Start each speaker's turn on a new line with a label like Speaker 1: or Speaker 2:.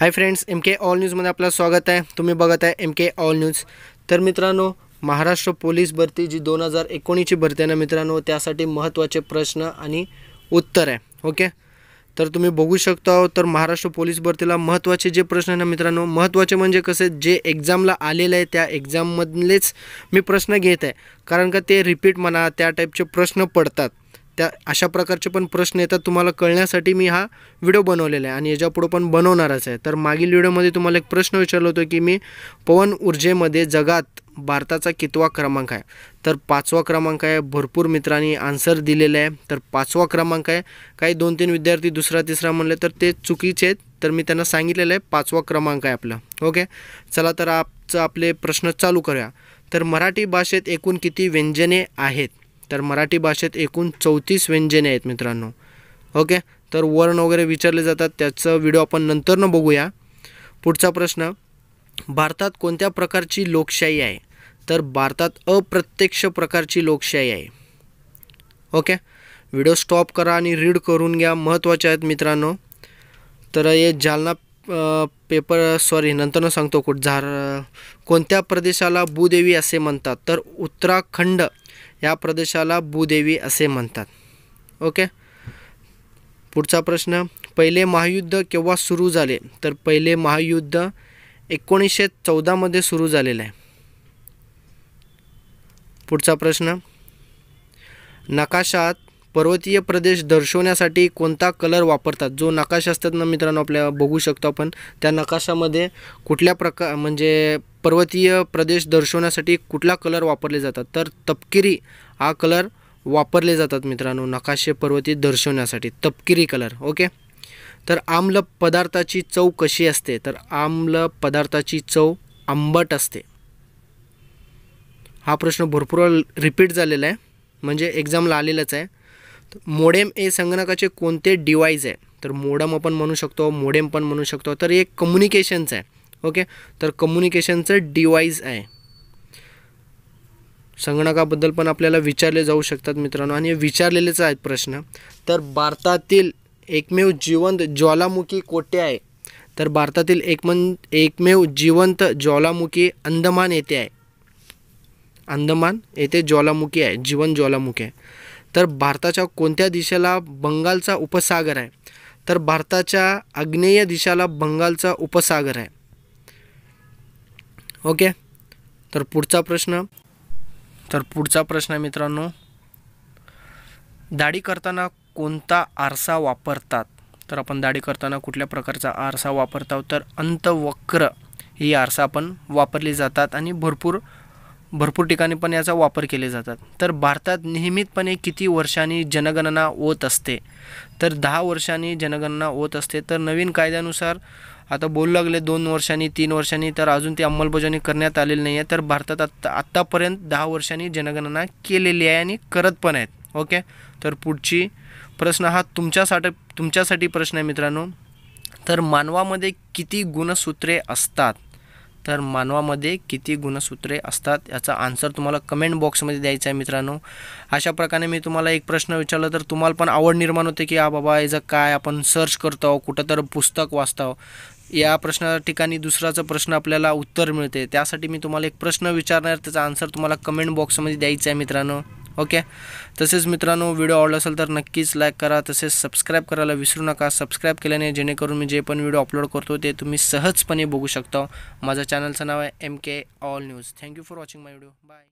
Speaker 1: Hi friends M K all न्यूजमध्ये आपलं स्वागत आहे. तुम्ही बघत आहे एम के ऑल न्यूज तर मित्रांनो महाराष्ट्र पोलीस भरती जी दोन हजार एकोणीसची भरती आहे ना मित्रांनो त्यासाठी महत्त्वाचे प्रश्न आणि उत्तर आहे. ओके? तर तुम्ही बघू शकता तर महाराष्ट्र पोलीस भरतीला महत्त्वाचे जे प्रश्न आहे ना मित्रांनो महत्त्वाचे म्हणजे कसे जे एक्झामला आलेले आहे त्या एक्झाममधलेच मी प्रश्न घेत आहे. कारण का ते रिपीट म्हणा त्या टाईपचे प्रश्न पडतात. त्या अशा प्रकारचे पण प्रश्न येतात. तुम्हाला कळण्यासाठी मी हा व्हिडिओ बनवलेला आहे आणि याच्यापुढं पण बनवणारच आहे. तर मागील व्हिडिओमध्ये तुम्हाला एक प्रश्न विचारला होतो की मी पवन ऊर्जेमध्ये जगात भारताचा कितवा क्रमांक आहे? तर पाचवा क्रमांक आहे भरपूर मित्रांनी आन्सर दिलेला आहे. तर पाचवा क्रमांक आहे. काही दोन तीन विद्यार्थी दुसरा तिसरा म्हणले तर ते चुकीचे आहेत. तर मी त्यांना सांगितलेलं आहे पाचवा क्रमांक आहे आपला. ओके चला तर आपचं आपले प्रश्न चालू करूया. तर मराठी भाषेत एकूण किती व्यंजने आहेत? तर मराठी भाषेत एकूण चौतीस व्यंजने आहेत मित्रांनो. ओके? तर वर्ण वगैरे विचारले जातात. त्याचं व्हिडिओ आपण नंतरनं बघूया. पुढचा प्रश्न भारतात कोणत्या प्रकारची लोकशाही आहे? तर भारतात अप्रत्यक्ष प्रकारची लोकशाही आहे. ओके? व्हिडिओ स्टॉप करा आणि रीड करून घ्या. महत्त्वाचे आहेत मित्रांनो. तर हे जालना पेपर सॉरी नंतरनं सांगतो कुठ. झार कोणत्या प्रदेशाला भूदेवी असे म्हणतात? तर उत्तराखंड या प्रदेशाला भूदेवी असे म्हणतात. ओके पुढचा प्रश्न पहिले महायुद्ध केव्हा सुरू झाले? तर पहिले महायुद्ध एकोणीसशे चौदामध्ये सुरू झालेलं आहे. पुढचा प्रश्न नकाशात पर्वतीय प्रदेश दर्शवण्यासाठी कोणता कलर वापरतात? जो नकाशा असतात ना मित्रांनो आपल्या बघू शकतो आपण त्या नकाशामध्ये कुठल्या प्रकार म्हणजे पर्वतीय प्रदेश दर्शवण्यासाठी कुठला कलर वापरले जातात? तर तपकिरी हा कलर वापरले जातात मित्रांनो नकाशे पर्वती दर्शवण्यासाठी. तपकिरी कलर ओके तर आम्ल पदार्थाची चव कशी असते? तर आम्ल पदार्थाची चव आंबट असते. हा प्रश्न भरपूर रिपीट झालेला आहे. म्हणजे एक्झामला आलेलाच आहे. मोडेम हे संगणकाचे कोणते डिवाईस आहे? तर मोडम आपण म्हणू शकतो मोडेम पण म्हणू शकतो. तर एक कम्युनिकेशनचं आहे. ओके तर कम्युनिकेशनचं डिवाईस आहे. संगणकाबद्दल पण आपल्याला विचारले जाऊ शकतात मित्रांनो. आणि विचारलेलेच आहेत प्रश्न. तर भारतातील एकमेव जिवंत ज्वालामुखी कोठे आहे? तर भारतातील एकमन एकमेव जिवंत ज्वालामुखी अंदमान येथे आहे. अंदमान येथे ज्वालामुखी आहे. जीवन ज्वालामुखी आहे. तर भारताच्या कोणत्या दिशेला बंगालचा उपसागर आहे? तर भारताच्या आग्नेय दिशाला बंगालचा उपसागर आहे. ओके? तर पुढचा प्रश्न. तर पुढचा प्रश्न आहे मित्रांनो. दाढी करताना कोणता आरसा वापरतात? तर आपण दाढी करताना कुठल्या प्रकारचा आरसा वापरतो तर अंतवक्र ही आरसा आपण वापरली जातात आणि भरपूर भरपूर ठिकाणी पण याचा वापर केले जातात. तर भारतात नियमितपणे किती वर्षांनी जनगणना होत असते? तर दहा वर्षांनी जनगणना होत असते. तर नवीन कायद्यानुसार आता बोलू लागले दोन वर्षांनी तीन वर्षांनी तर अजून ती अंमलबजावणी करण्यात आलेली नाही आहे तर भारतात आत्ता आत्तापर्यंत दहा वर्षांनी जनगणना केलेली आहे आणि करत पण आहेत. ओके? तर पुढची प्रश्न हा तुमच्यासाठी तुमच्यासाठी प्रश्न आहे मित्रांनो. तर मानवामध्ये किती गुणसूत्रे असतात? तर मानवामध्ये किती गुणसूत्रे असतात याचा आन्सर तुम्हाला कमेंट बॉक्समध्ये द्यायचा आहे मित्रांनो. अशा प्रकारे मी तुम्हाला एक प्रश्न विचारला तर तुम्हाला पण आवड निर्माण होते की हा बाबा याचं काय आपण सर्च करतो कुठं तर पुस्तक वाचतो या प्रश्ना ठिकाणी दुसराचा प्रश्न आपल्याला उत्तर मिळते. त्यासाठी मी तुम्हाला एक प्रश्न विचारणार त्याचा आन्सर तुम्हाला कमेंट बॉक्समध्ये द्यायचा आहे मित्रांनो. ओके? तसेच मित्रांनो व्हिडिओ आवडला असेल तर नक्कीच लाईक करा. तसेच सबस्क्राईब करायला विसरू नका. सबस्क्राईब केल्याने जेणेकरून मी जे पण व्हिडिओ अपलोड करतो ते तुम्ही सहजपणे बघू शकता. माझ्या चॅनलचं नाव आहे M K all news thank you for watching my video bye